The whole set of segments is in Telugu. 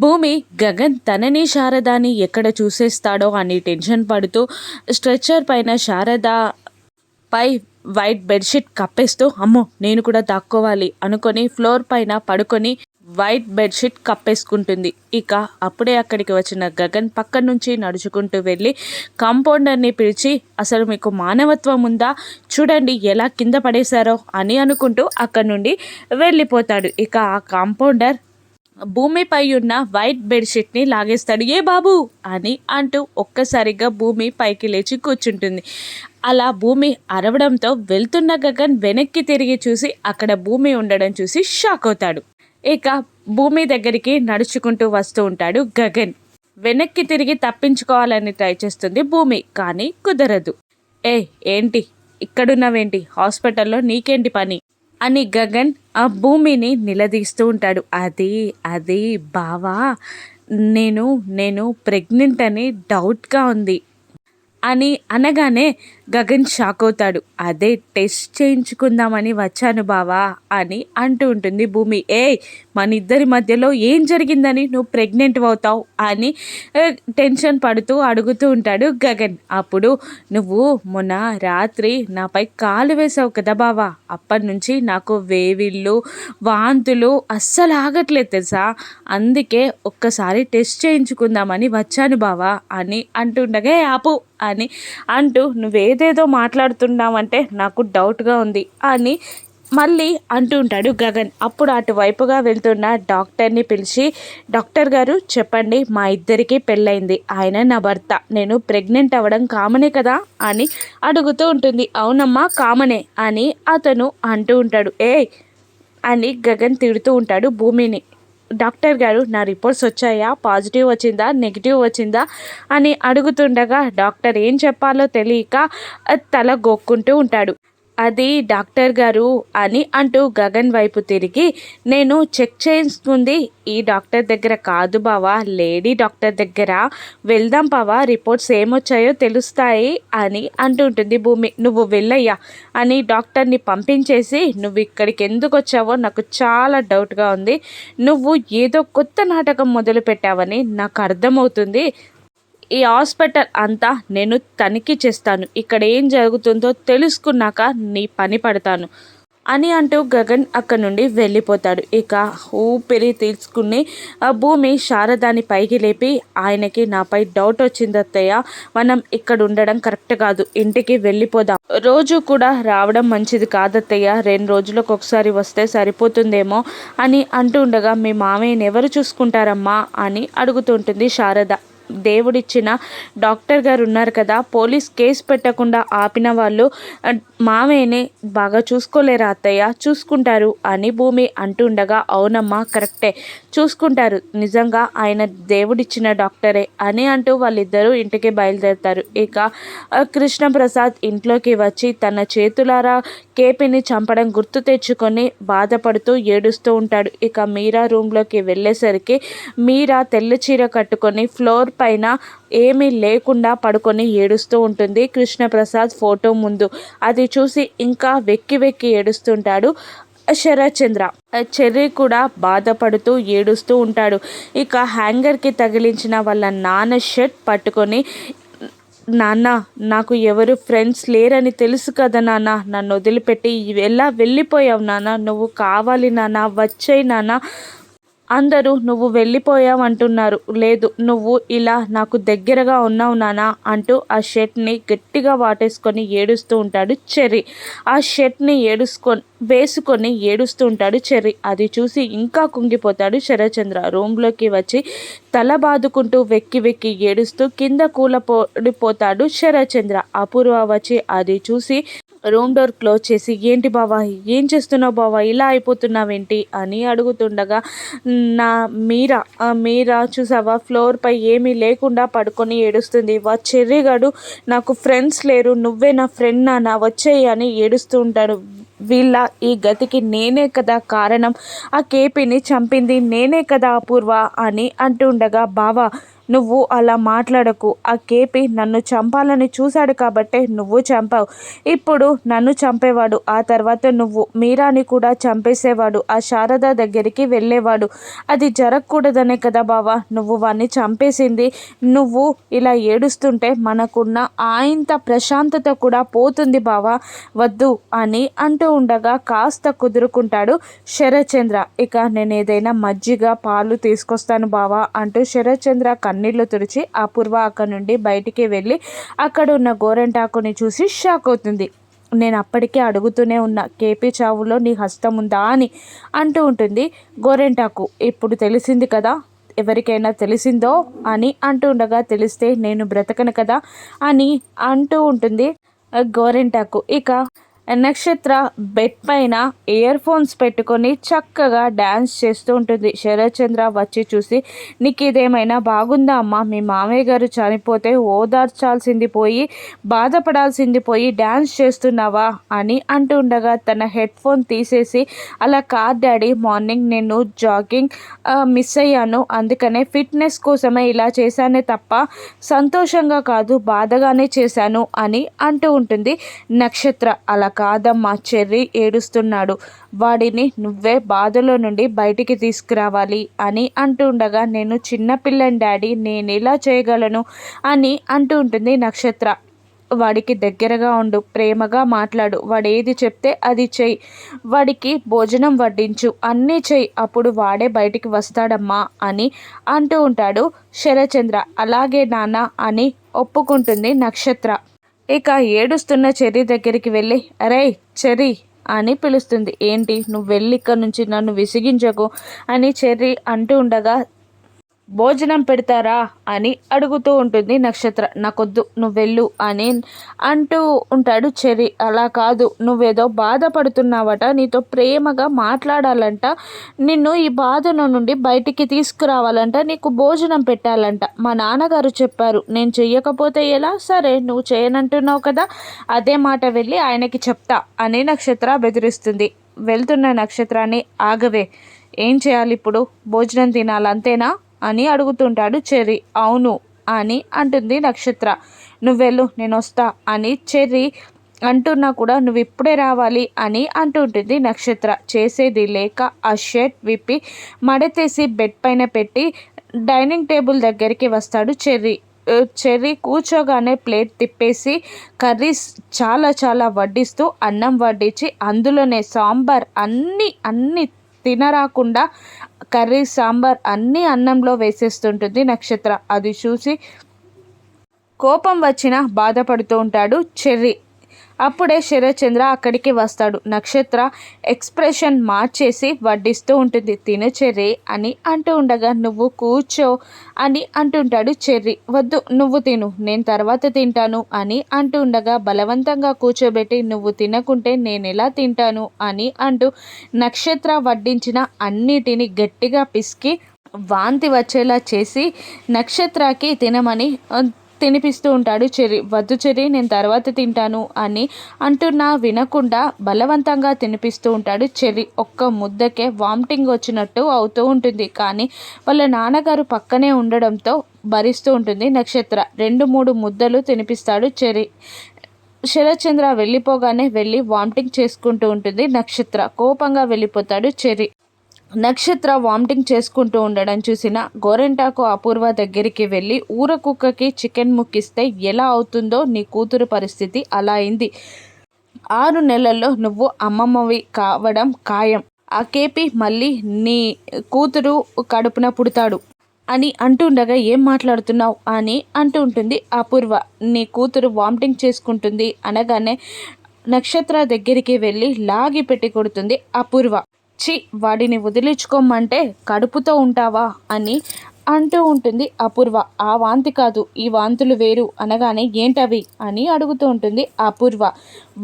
భూమి గగన్ తనని శారదాని ఎక్కడ చూసేస్తాడో అని టెన్షన్ పడుతూ స్ట్రెచ్చర్ పైన శారద పై వైట్ బెడ్షీట్ కప్పేస్తూ అమ్మో నేను కూడా దాక్కోవాలి అనుకొని ఫ్లోర్ పైన పడుకొని వైట్ బెడ్షీట్ కప్పేసుకుంటుంది. ఇక అప్పుడే అక్కడికి వచ్చిన గగన్ పక్క నుంచి నడుచుకుంటూ వెళ్ళి కాంపౌండర్ని పిలిచి అసలు మీకు మానవత్వం ఉందా? చూడండి ఎలా కింద పడేశారో అని అనుకుంటూ అక్కడి నుండి వెళ్ళిపోతాడు. ఇక ఆ కాంపౌండర్ భూమిపై ఉన్న వైట్ బెడ్షీట్ని లాగేస్తాడు. ఏ బాబు! అని అంటూ ఒక్కసారిగా భూమి పైకి లేచి కూర్చుంటుంది. అలా భూమి అరవడంతో వెళ్తున్న గగన్ వెనక్కి తిరిగి చూసి అక్కడ భూమి ఉండడం చూసి షాక్ అవుతాడు. ఇక భూమి దగ్గరికి నడుచుకుంటూ వస్తూ ఉంటాడు గగన్. వెనక్కి తిరిగి తప్పించుకోవాలని ట్రై చేస్తుంది భూమి కానీ కుదరదు. ఏ ఏంటి? ఇక్కడున్నవేంటి? హాస్పిటల్లో నీకేంటి పని? అని గగన్ ఆ భూమిని నిలదీస్తూ ఉంటాడు. అది అది బావా నేను నేను ప్రెగ్నెంట్ అని డౌట్గా ఉంది అని అనగానే గగన్ షాక్ అవుతాడు. అదే టెస్ట్ చేయించుకుందామని వచ్చాను బావా అని అంటూ ఉంటుంది భూమి. ఏ మన ఇద్దరి మధ్యలో ఏం జరిగిందని నువ్వు ప్రెగ్నెంట్ అవుతావు అని టెన్షన్ పడుతూ అడుగుతూ ఉంటాడు గగన్. అప్పుడు నువ్వు మొన్న రాత్రి నాపై కాలు వేసావు కదా బావా. అప్పటి నుంచి నాకు వేవిళ్ళు వాంతులు అస్సలు ఆగట్లేదు తెలుసా. అందుకే ఒక్కసారి టెస్ట్ చేయించుకుందామని వచ్చాను బావా అని అంటుండగా ఆపు అని అంటూ నువ్వే ఇదేదో మాట్లాడుతున్నాం అంటే నాకు డౌట్గా ఉంది అని మళ్ళీ అంటూ ఉంటాడు గగన్. అప్పుడు అటువైపుగా వెళ్తున్న డాక్టర్ని పిలిచి డాక్టర్ గారు చెప్పండి మా ఇద్దరికి పెళ్ళైంది ఆయన నా భర్త. నేను ప్రెగ్నెంట్ అవ్వడం కామనే కదా? అని అడుగుతూ ఉంటుంది. అవునమ్మా కామనే అని అతను అంటూ ఉంటాడు. ఏ అని గగన్ తిడుతూ ఉంటాడు భూమిని. డాక్టర్ గారు నా రిపోర్ట్స్ వచ్చాయా? పాజిటివ్ వచ్చిందా? నెగిటివ్ వచ్చిందా? అని అడుగుతుండగా డాక్టర్ ఏం చెప్పాలో తెలియక తల గోక్కుంటూ ఉంటాడు. అది డాక్టర్ గారు అని అంటూ గగన్ వైపు తిరిగి నేను చెక్ చేసుకుంది ఈ డాక్టర్ దగ్గర కాదు బావా లేడీ డాక్టర్ దగ్గర. వెళ్దాం బావా రిపోర్ట్స్ ఏమొచ్చాయో తెలుస్తాయి అని అంటుంటుంది భూమి. నువ్వు వెళ్ళయ్యా అని డాక్టర్ని పంపించేసి నువ్వు ఇక్కడికి ఎందుకు వచ్చావో నాకు చాలా డౌట్గా ఉంది. నువ్వు ఏదో కొత్త నాటకం మొదలు పెట్టావని నాకు అర్థమవుతుంది. ఈ హాస్పిటల్ అంతా నేను తనిఖీ చేస్తాను. ఇక్కడ ఏం జరుగుతుందో తెలుసుకున్నాక నీ పని పడతాను అని అంటూ గగన్ అక్కడి నుండి వెళ్ళిపోతాడు. ఇక ఊపిరి తీసుకుని ఆ భూమి శారదాని పైకి లేపి ఆయనకి నాపై డౌట్ వచ్చింది అత్తయ్య. మనం ఇక్కడ ఉండడం కరెక్ట్ కాదు ఇంటికి వెళ్ళిపోదాం. రోజు కూడా రావడం మంచిది కాదత్తయ్య. రెండు రోజులకు ఒకసారి వస్తే సరిపోతుందేమో అని అంటూ ఉండగా మీ మామయ్యని ఎవరు చూసుకుంటారమ్మా అని అడుగుతుంటుంది శారద. దేవుడిచ్చిన డాక్టర్ గారు ఉన్నారు కదా పోలీస్ కేసు పెట్టకుండా ఆపిన వాళ్ళు మావేనే బాగా చూసుకోలేరా అత్తయ్య? చూసుకుంటారు అని భూమి అంటుండగా అవునమ్మా కరెక్టే చూసుకుంటారు నిజంగా ఆయన దేవుడిచ్చిన డాక్టరే అని అంటూ వాళ్ళిద్దరూ ఇంటికి బయలుదేరుతారు. ఇక కృష్ణప్రసాద్ ఇంట్లోకి వచ్చి తన చేతులారా కేపిని చంపడం గుర్తు తెచ్చుకొని బాధపడుతూ ఏడుస్తూ ఉంటాడు. ఇక మీరా రూమ్లోకి వెళ్ళేసరికి మీరా తెల్ల చీర కట్టుకొని ఫ్లోర్ పైన ఏమీ లేకుండా పడుకొని ఏడుస్తూ ఉంటుంది. కృష్ణప్రసాద్ ఫోటో ముందు అది చూసి ఇంకా వెక్కి వెక్కి ఏడుస్తుంటాడు శరత్చంద్ర. చెర్రీ కూడా బాధపడుతూ ఏడుస్తూ ఉంటాడు. ఇక హ్యాంగర్కి తగిలించిన వాళ్ళ నాన్న షర్ట్ పట్టుకొని నాన్న నాకు ఎవరు ఫ్రెండ్స్ లేరని తెలుసు కదా నాన్న నన్ను వదిలిపెట్టి ఎలా వెళ్ళిపోయావు నాన్న? నువ్వు కావాలి నాన్న వచ్చాయి నాన్న అందరూ నువ్వు వెళ్ళిపోయావంటున్నారు. లేదు నువ్వు ఇలా నాకు దగ్గరగా ఉన్నావు నానా అంటూ ఆ షర్ట్ని గట్టిగా వాటేసుకొని ఏడుస్తూ ఉంటాడు చెర్రీ. ఆ షర్ట్ని ఏడుసుకొని వేసుకొని ఏడుస్తూ ఉంటాడు చెర్రీ. అది చూసి ఇంకా కుంగిపోతాడు శరచంద్ర రూమ్లోకి వచ్చి తల బాదుకుంటూ వెక్కి వెక్కి ఏడుస్తూ కింద కూలపోడిపోతాడు శరచంద్ర అపూర్వ వచ్చి అది చూసి రూమ్ డోర్ క్లోజ్ చేసి ఏంటి బావా? ఏం చేస్తున్నావు బావా? ఇలా అయిపోతున్నావేంటి? అని అడుగుతుండగా నా మీరా? మీరా చూసావా? ఫ్లోర్పై ఏమీ లేకుండా పడుకొని ఏడుస్తుంది. వా చెర్రిగాడు నాకు ఫ్రెండ్స్ లేరు. నువ్వే నా ఫ్రెండ్ నాన్న వచ్చేయి అని ఏడుస్తూ ఉంటాడు. వీళ్ళ ఈ గతికి నేనే కదా కారణం. ఆ కేపీని చంపింది నేనే కదా అపూర్వ అని అంటుండగా బావా నువ్వు అలా మాట్లాడకు. ఆ కేపీ నన్ను చంపాలని చూశాడు కాబట్టే నువ్వు చంపావు. ఇప్పుడు నన్ను చంపేవాడు ఆ తర్వాత నువ్వు మీరాని కూడా చంపేసేవాడు ఆ శారద దగ్గరికి వెళ్ళేవాడు. అది జరగకూడదనే కదా బావా నువ్వు వాడిని చంపేసింది. నువ్వు ఇలా ఏడుస్తుంటే మనకున్న ఆయంత ప్రశాంతత కూడా పోతుంది బావా. వద్దు అని అంటూ ఉండగా కాస్త కుదురుకుంటాడు శరచంద్ర ఇక నేను ఏదైనా మజ్జిగ పాలు తీసుకొస్తాను బావా అంటూ శరత్చంద్ర కన్నీళ్ళు తుడిచి అపూర్వ అక్కడి నుండి బయటికి వెళ్ళి అక్కడ ఉన్న గోరెంటాకుని చూసి షాక్ అవుతుంది. నేను అప్పటికే అడుగుతూనే ఉన్నా కేపీ చావులో నీ హస్తం ఉందా? అని అంటూ ఉంటుంది గోరెంటాకు. ఇప్పుడు తెలిసింది కదా ఎవరికైనా తెలిసిందో? అని అంటూ ఉండగా తెలిస్తే నేను బ్రతకను కదా? అని అంటూ ఉంటుంది గోరెంటాకు. ఇక నక్షత్ర బెడ్ పైన ఇయర్ ఫోన్స్ పెట్టుకొని చక్కగా డ్యాన్స్ చేస్తూ ఉంటుంది. శరత్చంద్ర వచ్చి చూసి నీకు ఇదేమైనా బాగుందా అమ్మా? మీ మామయ్య గారు చనిపోతే ఓదార్చాల్సింది పోయి బాధపడాల్సింది పోయి డ్యాన్స్ చేస్తున్నావా? అని అంటూ ఉండగా తన హెడ్ ఫోన్ తీసేసి అలా కార్ డాడీ మార్నింగ్ నేను జాగింగ్ మిస్ అయ్యాను. అందుకనే ఫిట్నెస్ కోసమే ఇలా చేశానే తప్ప సంతోషంగా కాదు బాధగానే చేశాను అని అంటూ ఉంటుంది నక్షత్ర. అలా కాదమ్మా చెర్రీ ఏడుస్తున్నాడు. వాడిని నువ్వే బాధలో నుండి బయటికి తీసుకురావాలి అని అంటూ ఉండగా నేను చిన్నపిల్లని డాడీ నేను ఇలా చేయగలను అని అంటూ ఉంటుంది నక్షత్ర. వాడికి దగ్గరగా ఉండు ప్రేమగా మాట్లాడు. వాడు ఏది చెప్తే అది చెయ్యి వాడికి భోజనం వడ్డించు అన్నీ చెయ్యి అప్పుడు వాడే బయటికి వస్తాడమ్మా అని అంటూ ఉంటాడు శరచంద్ర. అలాగే నాన్న అని ఒప్పుకుంటుంది నక్షత్ర. ఇక ఏడుస్తున్న చెర్రీ దగ్గరికి వెళ్ళి అరే చెర్రీ అని పిలుస్తుంది. ఏంటి? నువ్వు వెళ్ళి ఇక్కడ నుంచి నన్ను విసిగించకు అని చెర్రీ అంటూ ఉండగా భోజనం పెడతారా అని అడుగుతూ ఉంటుంది నక్షత్ర. నాకొద్దు నువ్వు వెళ్ళు అని అంటూ ఉంటాడు చెరి అలా కాదు నువ్వేదో బాధపడుతున్నావట నీతో ప్రేమగా మాట్లాడాలంట నిన్ను ఈ బాధను నుండి బయటికి తీసుకురావాలంట నీకు భోజనం పెట్టాలంట. మా నాన్నగారు చెప్పారు నేను చెయ్యకపోతే ఎలా? సరే నువ్వు చేయనంటున్నావు కదా అదే మాట వెళ్ళి ఆయనకి చెప్తా అని నక్షత్ర బెదిరిస్తుంది. వెళ్తున్న నక్షత్రాన్ని ఆగవే. ఏం చేయాలి ఇప్పుడు భోజనం తినాలంతేనా? అని అడుగుతుంటాడు చెర్రీ. అవును అని అంటుంది నక్షత్ర. నువ్వెళ్ళు నేను వస్తా అని చెర్రీ అంటున్నా కూడా నువ్వు ఇప్పుడే రావాలి అని అంటుంటుంది నక్షత్ర. చేసేది లేక ఆ షర్ట్ విప్పి మడతేసి బెడ్ పైన పెట్టి డైనింగ్ టేబుల్ దగ్గరికి వస్తాడు చెర్రీ. చెర్రీ కూర్చోగానే ప్లేట్ తిప్పేసి కర్రీస్ చాలా చాలా వడ్డిస్తూ అన్నం వడ్డించి అందులోనే సాంబార్ అన్నీ అన్నీ తినరాకుండా కర్రీ సాంబార్ అన్నీ అన్నంలో వేసేస్తుంటుంది నక్షత్ర. అది చూసి కోపం వచ్చినా బాధపడుతూ ఉంటాడు చెర్రీ. అప్పుడే శరత్చంద్ర అక్కడికి వస్తాడు. నక్షత్ర ఎక్స్ప్రెషన్ మార్చేసి వడ్డిస్తూ ఉంటుంది. తిను చెర్రీ అని అంటూ ఉండగా నువ్వు కూర్చో అని అంటుంటాడు చెర్రీ. వద్దు నువ్వు తిను. నేను తర్వాత తింటాను అని అంటూ ఉండగా బలవంతంగా కూర్చోబెట్టి నువ్వు తినకుంటే నేను ఎలా తింటాను అని అంటూ నక్షత్ర వడ్డించిన అన్నిటిని గట్టిగా పిసికి వాంతి వచ్చేలా చేసి నక్షత్రకి తినమని తినిపిస్తూ ఉంటాడు. చెరి వద్దు చెరి నేను తర్వాత తింటాను అని అంటున్నా వినకుండా బలవంతంగా తినిపిస్తూ ఉంటాడు. చెరి ఒక్క ముద్దకే వామిటింగ్ వచ్చినట్టు అవుతూ ఉంటుంది. కానీ వాళ్ళ నాన్నగారు పక్కనే ఉండడంతో భరిస్తూ ఉంటుంది. నక్షత్ర రెండు మూడు ముద్దలు తినిపిస్తాడు చెరి శరత్చంద్ర వెళ్ళిపోగానే వెళ్ళి వామిటింగ్ చేసుకుంటూ ఉంటుంది. నక్షత్ర కోపంగా వెళ్ళిపోతాడు చెరి నక్షత్ర వామిటింగ్ చేసుకుంటూ ఉండడం చూసిన గోరెంటాకు అపూర్వ దగ్గరికి వెళ్ళి ఊర కుక్కకి చికెన్ ముక్కిస్తే ఎలా అవుతుందో నీ కూతురు పరిస్థితి అలా అయింది. ఆరు నెలల్లో నువ్వు అమ్మమ్మవి కావడం ఖాయం. ఆ కేపీ మళ్ళీ నీ కూతురు కడుపున పుడతాడు అని అంటుండగా ఏం మాట్లాడుతున్నావు? అని అంటూ ఉంటుంది అపూర్వ. నీ కూతురు వామిటింగ్ చేసుకుంటుంది అనగానే నక్షత్ర దగ్గరికి వెళ్ళి లాగి పెట్టి కొడుతుంది అపూర్వ. చి వాడిని వదిలించుకోమంటే కడుపుతో ఉంటావా అని అంటూ ఉంటుంది అపూర్వ. ఆ వాంతి కాదు ఈ వాంతులు వేరు అనగానే ఏంటవి అని అడుగుతూ ఉంటుంది అపూర్వ.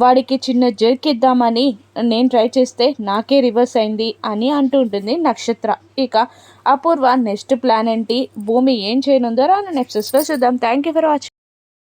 వాడికి చిన్న జర్కిద్దామని నేను ట్రై చేస్తే నాకే రివర్స్ అయింది అని అంటూ ఉంటుంది నక్షత్ర. ఇక అపూర్వ నెక్స్ట్ ప్లాన్ ఏంటి? భూమి ఏం చేయనుందో రాను నెక్స్ట్ చూద్దాం. Thank you for watching